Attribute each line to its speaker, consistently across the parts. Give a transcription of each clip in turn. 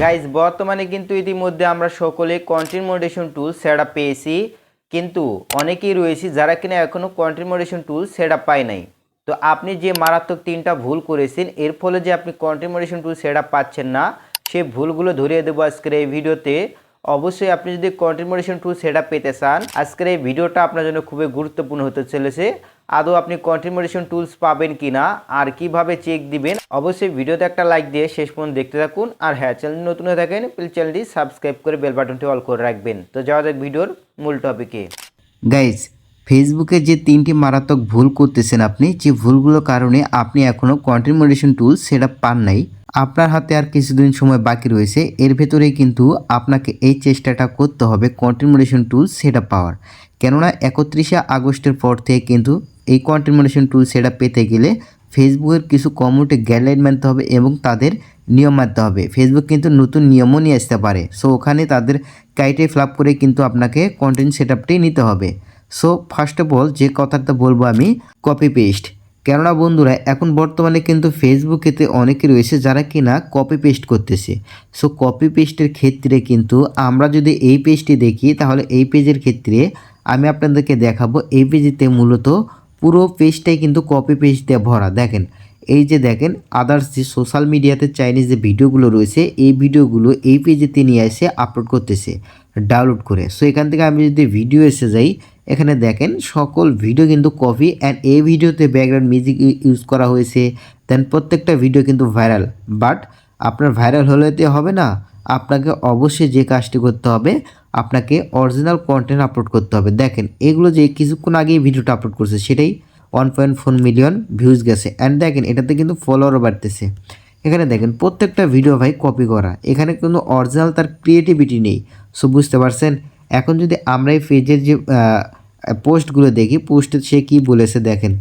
Speaker 1: Guys বর্তমানে কিন্তু ইতিমধ্যে আমরা সকলে কন্টেন্ট মডারেশন টুল সেট পেয়েছি। কিন্তু অনেকেই রয়েছে যারা কিনা এখনও কন্টেন্ট মডারেশন টুল সেট পায় নাই। তো আপনি যে মারাত্মক তিনটা ভুল করেছেন, এর ফলে যে আপনি কন্টেন্ট মডারেশন টুল সেট পাচ্ছেন না সেই ভুলগুলো ধরিয়ে দেবো আজকের এই ভিডিওতে। অবশ্যই আপনি যদি কন্টেন্ট মডারেশন টুল সেট পেতে চান, আজকের এই ভিডিওটা আপনার জন্য খুবই গুরুত্বপূর্ণ হতে চলেছে। আদৌ আপনি কন্টেন্ট মডারেশন টুলস পাবেন কিনা, আর কীভাবে চেক দিবেন, অবশ্যই ভিডিওতে একটা লাইক দিয়ে শেষ পর্যন্ত দেখতে থাকুন। আর হ্যাঁ চ্যানেল নতুন হয়ে থাকেন প্লিজ চ্যানেলটি সাবস্ক্রাইব করে বেল বাটনটি অল করে রাখবেন। তো যাওয়া যাক ভিডিওর মূল টপিকে
Speaker 2: গাইজ ফেসবুকে যে তিনটি মারাত্মক ভুল করতেছেন আপনি, যে ভুলগুলোর কারণে আপনি এখনও কন্টেন্ট মডারেশন টুল সেটা পান নাই আপনার হাতে আর কিছুদিন সময় বাকি রয়েছে, এর ভেতরেই কিন্তু আপনাকে এই চেষ্টাটা করতে হবে কন্টেন্ট মডারেশন টুল সেটা পাওয়ার। কেননা একত্রিশে আগস্টের পর থেকে কিন্তু এই কন্টেন্ট মডারেশন টুল সেটা পেতে গেলে ফেসবুকের কিছু কমিউনিটি গাইডলাইন মানতে হবে এবং তাদের নিয়ম মানতে হবে। ফেসবুক কিন্তু নতুন নিয়মও নিয়ে আসতে পারে। সো, ওখানে তাদের কাইটে ফ্লাপ করে কিন্তু আপনাকে কন্টেন্ট সেট নিতে হবে। সো, ফার্স্ট অফ অল যে কথাটা বলব আমি, কপি পেস্ট। কেননা বন্ধুরা, এখন বর্তমানে কিন্তু ফেসবুকেতে অনেকে রয়েছে যারা কিনা কপি পেস্ট করতেছে। সো কপি পেস্টের ক্ষেত্রে কিন্তু আমরা যদি এই পেজটি দেখি, তাহলে এই পেজের ক্ষেত্রে আমি আপনাদেরকে দেখাবো এই পেজেতে মূলত পুরো পেজটাই কিন্তু কপি পেস্ট দিয়ে ভরা। দেখেন, এই যে দেখেন আদার্স যে সোশ্যাল মিডিয়াতে চাইনিজ যে ভিডিওগুলো রয়েছে, এই ভিডিওগুলো এই পেজেতে নিয়ে এসে আপলোড করতেছে ডাউনলোড করে। সো এখান থেকে আমি যদি ভিডিও এসে যাই এখানে দেখেন সকল ভিডিও কিন্তু কপি অ্যান্ড এই ভিডিওতে ব্যাকগ্রাউন্ড মিউজিক ইউজ করা হয়েছে। দেন প্রত্যেকটা ভিডিও কিন্তু ভাইরাল বাট আপনার ভাইরাল হলেতে হবে না। আপনাকে অবশ্যই যে কাজটি করতে হবে, আপনাকে অরিজিনাল কন্টেন্ট আপলোড করতে হবে। দেখেন, এগুলো যে কিছুক্ষণ আগেই ভিডিওটা আপলোড করছে, সেটাই one point four million views গেছে। অ্যান্ড দেখেন, এটাতে কিন্তু ফলোয়ারও বাড়তেছে। এখানে দেখেন, প্রত্যেকটা ভিডিও ভাই কপি করা। এখানে কিন্তু অরিজিনাল তার ক্রিয়েটিভিটি নেই। সো বুঝতে পারছেন? এখন যদি আমরা এই পেজের যে পোস্টগুলো দেখি, পোস্টে সে কী বলেছে দেখেন।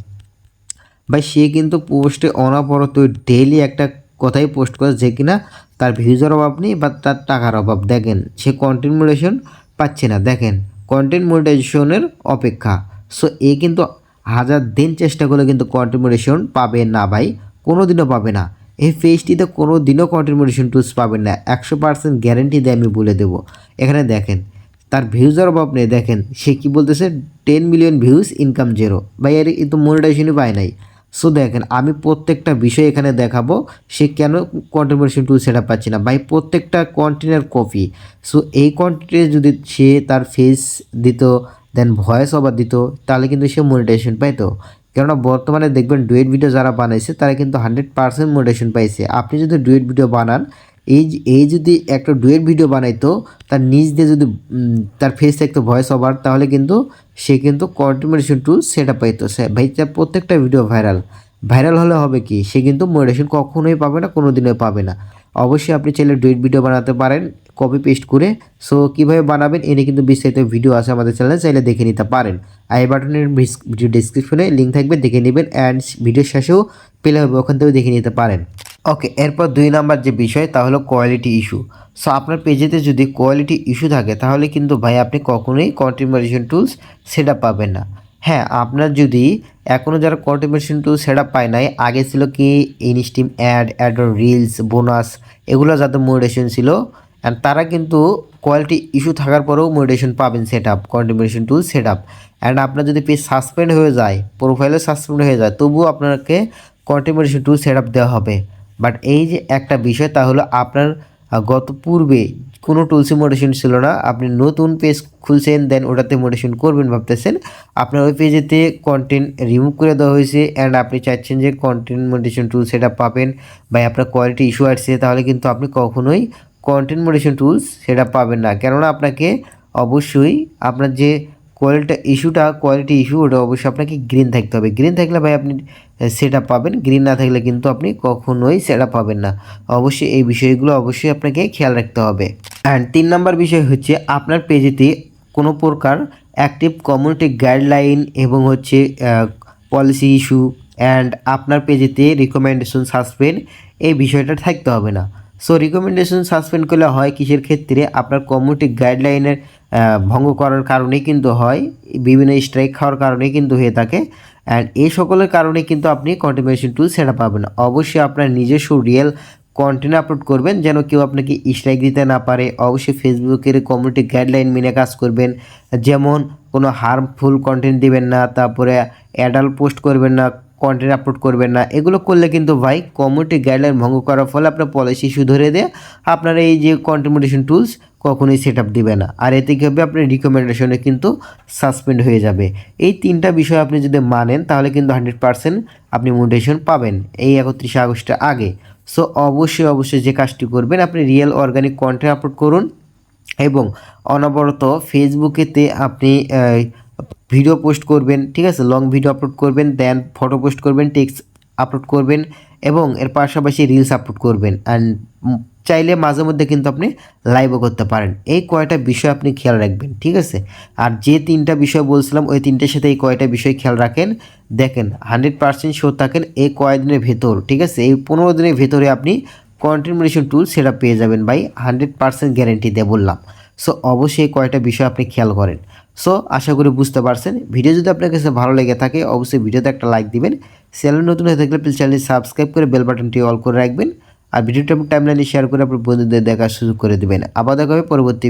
Speaker 2: ভাই, সে কিন্তু পোস্টে অনাবরত ডেইলি একটা কথাই পোস্ট করে যে কিনা, তার ভিউজের অভাব নেই বা তার টাকার অভাব। দেখেন, সে কন্টেন্ট মোডেশন পাচ্ছে না। দেখেন কন্টেন্ট মোডেশনের অপেক্ষা। সো এ কিন্তু হাজার দিন চেষ্টা করলে কিন্তু কন্টেন্ট মোডেশন পাবে না ভাই কোনো দিনও পাবে না। এই পেজটিতে কোনো দিনও কন্টেন্ট মোডেশন টুলস পাবেন না। একশো পার্সেন্ট গ্যারেন্টি দিয়ে আমি বলে দেবো। এখানে দেখেন তার ভিউজের অভাব নেই, দেখেন। সে কি বলতেছে? Ten million views income zero ভাই, এর কিন্তু মনিটাইজেশনই পায় নাই। সো দেখেন, আমি প্রত্যেকটা বিষয় এখানে দেখাবো, সে কেন কন্টেন্ট টুল সেটা পাচ্ছে না? ভাই, প্রত্যেকটা কন্টেন্টের কপি সো এই কন্টেন্টে যদি সে তার ফেস দিত দেন ভয়েস ওভার দিত, তাহলে কিন্তু সে মনিটাইজেশন পাইতো। কেননা, বর্তমানে দেখবেন ডুয়েট ভিডিও যারা বানাইছে, তারা কিন্তু হান্ড্রেড পার্সেন্ট মোটিভেশন পাইছে। আপনি যদি ডুয়েট ভিডিও বানান এই এই যদি একটা ডুয়েট ভিডিও বানাইতো, তার নিজ দিয়ে যদি তার ফেস থাকতো ভয়েস ওভার তাহলে কিন্তু সে কিন্তু কন্টিমিউশন টুল সেট আপ পাইতো। সে, ভাই তার প্রত্যেকটা ভিডিও ভাইরাল ভাইরাল হলে হবে কি? সে কিন্তু মোটিভেশন কখনোই পাবে না কোনো দিনই পাবে না। অবশ্যই আপনি চাইলে ডুয়েট ভিডিও বানাতে পারেন কপি পেস্ট করে। সো কীভাবে বানাবেন, এনে কিন্তু বিস্তারিত ভিডিও আছে আমাদের চ্যানেলে চাইলে দেখে নিতে পারেন। আই বাটনের ভিডিও ডিসক্রিপশনে লিঙ্ক থাকবে, দেখে নেবেন অ্যান্ড ভিডিওর শেষেও পেলে হবে, ওখান থেকেও দেখে নিতে পারেন। ওকে এরপর দুই নাম্বার যে বিষয়, তা হলো কোয়ালিটি ইস্যু সো আপনার পেজেতে যদি কোয়ালিটি ইস্যু থাকে, তাহলে কিন্তু ভাই আপনি কখনোই কন্টিমিউশন টুলস সেট পাবেন না। হ্যাঁ আপনার যদি এখনও যারা কন্টিমিউশন টুল সেট পায় নাই, আগে ছিল কি instream ad ad reels bonus এগুলো যাতে মোটিভেশন ছিল অ্যান্ড তারা কিন্তু কোয়ালিটি ইস্যু থাকার পরেও মোটিভেশন পাবেন সেট আপ কন্টিমিউশন টুল সেট আপ অ্যান্ড আপনার যদি পেজ সাসপেন্ড হয়ে যায় প্রোফাইলে সাসপেন্ড হয়ে যায়, তবুও আপনাকে কন্টিমিউশন টুল সেট আপ দেওয়া হবে। বাট এই যে একটা বিষয় তা হলো আপনার গত পূর্বে কোনো টুলসে মোটিভেশন ছিল না। আপনি নতুন পেজ খুলছেন দেন ওটাতে মোটিভেশন করবেন ভাবতেছেন। আপনার ওই পেজেতে কন্টেন্ট রিমুভ করে দেওয়া হয়েছে অ্যান্ড আপনি চাচ্ছেন যে কন্টেন্ট মোটিভেশন টুল সেটা পাবেন। বা আপনার কোয়ালিটি ইস্যু আসছে, তাহলে কিন্তু আপনি কখনোই কন্টেন্ট মোটিভেশন টুলস সেটা পাবেন না। কেননা আপনাকে অবশ্যই আপনার যে কোয়ালিটি ইস্যুটা কোয়ালিটি ইস্যু ওটা অবশ্যই আপনাকে গ্রিন থাকতে হবে। গ্রিন থাকলে ভাই আপনি সেটা পাবেন। গ্রিন না থাকলে কিন্তু আপনি কখনোই সেটা পাবেন না। অবশ্যই এই বিষয়গুলো অবশ্যই আপনাকে খেয়াল রাখতে হবে। অ্যান্ড তিন নম্বর বিষয় হচ্ছে আপনার পেজেতে কোনো প্রকার অ্যাক্টিভ কমিউনিটি গাইডলাইন এবং হচ্ছে পলিসি ইস্যু অ্যান্ড আপনার পেজেতে রিকমেন্ডেশন সাসপেন্ড এই বিষয়টা থাকতে হবে না। সো রিকমেন্ডেশন সাসপেন্ড করলে হয় কিসের ক্ষেত্রে? আপনার কমিউনিটি গাইডলাইনের ভঙ্গ করার কারণেই কিন্তু হয়, বিভিন্ন স্ট্রাইক খাওয়ার কারণেই কিন্তু হয়ে থাকে। অ্যান্ড এই সকলের কারণে কিন্তু আপনি কন্টিনিউশন টুল সেটা পাবেন। অবশ্যই আপনার নিজস্ব রিয়েল কন্টেন্ট আপলোড করবেন, যেন কেউ আপনাকে স্ট্রাইক দিতে না পারে। অবশ্যই ফেসবুকের কমিউনিটি গাইডলাইন মেনে কাজ করবেন। যেমন কোনো হার্মফুল কন্টেন্ট দিবেন না, তারপরে অ্যাডাল্ট পোস্ট করবেন না কন্টেন্ট আপলোড করবেন না। এগুলো করলে কিন্তু ভাই কমিউনিটি গাইডলাইন ভঙ্গ করার ফলে আপনার পলিসি ইস্যু ধরে দেয় আপনার এই যে কন্টেন্ট টুলস কখনোই সেট আপ দেবে না। আর এতে কী হবে? আপনার রিকমেন্ডেশনে কিন্তু সাসপেন্ড হয়ে যাবে। এই তিনটা বিষয় আপনি যদি মানেন, তাহলে কিন্তু হান্ড্রেড পার্সেন্ট আপনি মোটিভেশন পাবেন এই একত্রিশে আগস্টের আগে। সো অবশ্যই অবশ্যই যে কাজটি করবেন, আপনি রিয়েল অর্গানিক কন্টেন্ট আপলোড করুন এবং অনবরত ফেসবুকেতে আপনি ভিডিও পোস্ট করবেন, ঠিক আছে? লং ভিডিও আপলোড করবেন দেন ফটো পোস্ট করবেন টেক্সট আপলোড করবেন, এবং এর পাশাপাশি রিলস আপলোড করবেন। অ্যান্ড চাইলে মাঝে মধ্যে কিন্তু আপনি লাইভও করতে পারেন। এই কয়টা বিষয় আপনি খেয়াল রাখবেন, ঠিক আছে? আর যে তিনটা বিষয় বলছিলাম, ওই তিনটার সাথে এই কয়টা বিষয় খেয়াল রাখেন। দেখেন হান্ড্রেড পার্সেন্ট শো থাকেন এই কয়েকদিনের ভেতর, ঠিক আছে? এই পনেরো দিনের ভেতরে আপনি কন্টেন্ট টুল সেটা পেয়ে যাবেন ভাই হান্ড্রেড পার্সেন্ট গ্যারেন্টি দিয়ে বললাম। সো অবশ্যই কয়টা বিষয় আপনি খেয়াল করেন। সো আশা করি বুঝতে পারছেন। ভিডিও যদি আপনার কাছে ভালো লেগে থাকে, অবশ্যই ভিডিওতে একটা লাইক দিবেন। চ্যানেল নতুন হয়ে থাকলে প্লিজ চ্যানেলটি সাবস্ক্রাইব করে বেল বাটনটি অল করে রাখবেন। আর ভিডিওটা টাইমলাইনে শেয়ার করে আপনার বন্ধুদের দেখার সুযোগ করে দেবেন। আবার দেখা হবে পরবর্তী